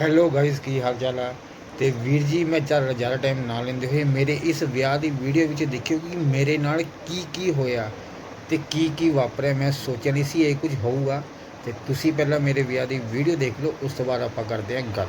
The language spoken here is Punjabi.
ਹੈਲੋ ਗਾਇਸ ਕੀ ਹਾਲ ਚਾਲ ਆ? ਤੇ ਵੀਰ ਜੀ ਮੈਂ ਚੱਲ ਜ਼ਿਆਦਾ ਟਾਈਮ ਨਾ ਲੈਂਦੇ ਹੋਏ ਮੇਰੇ ਇਸ ਵਿਆਹ ਦੀ ਵੀਡੀਓ ਵਿੱਚ ਦੇਖਿਓ ਕਿ ਮੇਰੇ ਨਾਲ ਕੀ ਕੀ ਹੋਇਆ ਤੇ ਕੀ ਕੀ ਵਾਪਰਿਆ। ਮੈਂ ਸੋਚਿਆ ਨਹੀਂ ਸੀ ਇਹ ਕੁਝ ਹੋਊਗਾ। ਤੇ ਤੁਸੀਂ ਪਹਿਲਾਂ ਮੇਰੇ ਵਿਆਹ ਦੀ ਵੀਡੀਓ ਦੇਖ ਲਓ ਉਸ ਤੋਂ ਬਾਅਦ ਆਪਾਂ ਕਰਦੇ ਹਾਂ ਗੱਲ।